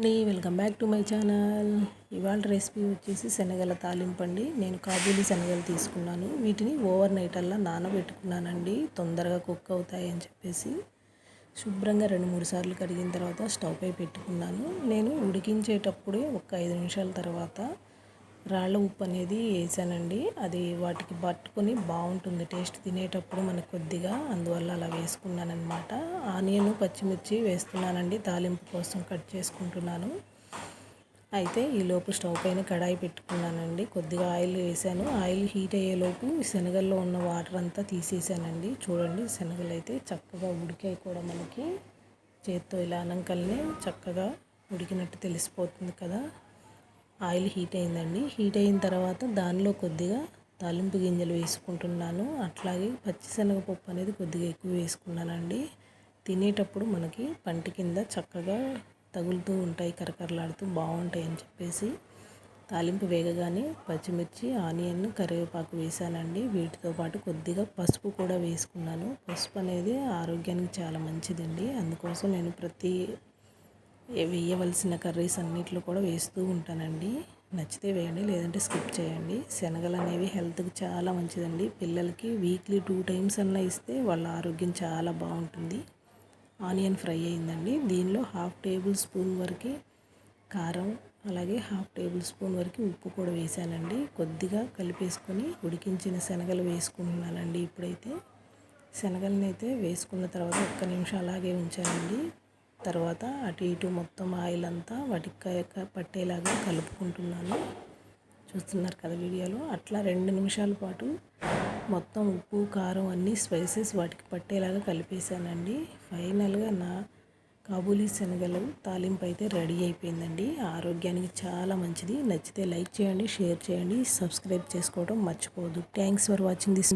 అండి welcome back to my channel. ఇవాళ recipe వచ్చేసి శనగల తాలింపు అండి. నేను కాబూలీ శనగలు తీసుకున్నాను. వీటిని ఓవర్ నైట్ అల్లా నానబెట్టుకున్నానండి. తొందరగా కుక్ అవుతాయి అని చెప్పేసి శుభ్రంగా రెండు మూడు సార్లు కడిగిన తర్వాత స్టవ్ పై పెట్టుకున్నాను. నేను ఉడికించేటప్పుడే ఒక ఐదు నిమిషాల తర్వాత రాళ్ళ ఉప్పు అనేది వేసానండి. అది వాటికి పట్టుకొని బాగుంటుంది. టేస్ట్ తినేటప్పుడు మనకు కొద్దిగా అందువల్ల అలా వేసుకున్నానమాట ఆనియన్ పచ్చిమిర్చి వేస్తున్నానండి. తాలింపు కోసం కట్ చేసుకుంటున్నాను. అయితే ఈలోపు స్టవ్ పైన కడాయి పెట్టుకున్నానండి. కొద్దిగా ఆయిల్ వేసాను. ఆయిల్ హీట్ అయ్యేలోపు శనగల్లో ఉన్న వాటర్ అంతా తీసేసానండి. చూడండి శనగలు అయితే చక్కగా ఉడికాయి కూడా మనకి. చేత్తో ఇలా అనంకల్నే చక్కగా ఉడికినట్టు తెలిసిపోతుంది కదా. ఆయిల్ హీట్ అయిందండి. హీట్ అయిన తర్వాత దానిలో కొద్దిగా తాలింపు గింజలు వేసుకుంటున్నాను. అట్లాగే పచ్చిశనగపప్పు అనేది కొద్దిగా ఎక్కువ వేసుకున్నానండి. తినేటప్పుడు మనకి పంటి కింద చక్కగా తగులుతూ ఉంటాయి కరకరలాడుతూ బాగుంటాయి అని చెప్పేసి తాలింపు వేగగానే పచ్చిమిర్చి ఆనియన్ కరివేపాకు వేసానండి. వీటితో పాటు కొద్దిగా పసుపు కూడా వేసుకున్నాను. పసుపు అనేది ఆరోగ్యానికి చాలా మంచిదండి. అందుకోసం నేను ప్రతి వేయవలసిన కర్రీస్ అన్నిట్లో కూడా వేస్తూ ఉంటానండి. నచ్చితే వేయండి లేదంటే స్కిప్ చేయండి. శనగలు అనేవి హెల్త్కి చాలా మంచిదండి. పిల్లలకి వీక్లీ టూ టైమ్స్ అన్నా ఇస్తే వాళ్ళ ఆరోగ్యం చాలా బాగుంటుంది. ఆనియన్ ఫ్రై అయిందండి. దీనిలో హాఫ్ టేబుల్ స్పూన్ వరకు కారం అలాగే హాఫ్ టేబుల్ స్పూన్ వరకు ఉప్పు కూడా వేసానండి. కొద్దిగా కలిపేసుకొని ఉడికించిన శనగలు వేసుకుంటున్నానండి ఇప్పుడైతే. శనగలను అయితే వేసుకున్న తర్వాత ఒక్క నిమిషం అలాగే ఉంచానండి. తర్వాత అటు ఇటు మొత్తం ఆయిల్ అంతా వాటికి పట్టేలాగా కలుపుకుంటున్నాను. చూస్తున్నారు కదా వీడియోలో? అట్లా రెండు నిమిషాల పాటు మొత్తం ఉప్పు కారం అన్నీ స్పైసెస్ వాటికి పట్టేలాగా కలిపేశానండి. ఫైనల్గా నా కాబూలీ శనగలు తాలింపు అయితే రెడీ అయిపోయిందండి. ఆరోగ్యానికి చాలా మంచిది. నచ్చితే లైక్ చేయండి షేర్ చేయండి సబ్స్క్రైబ్ చేసుకోవడం మర్చిపోవద్దు. Thanks for watching this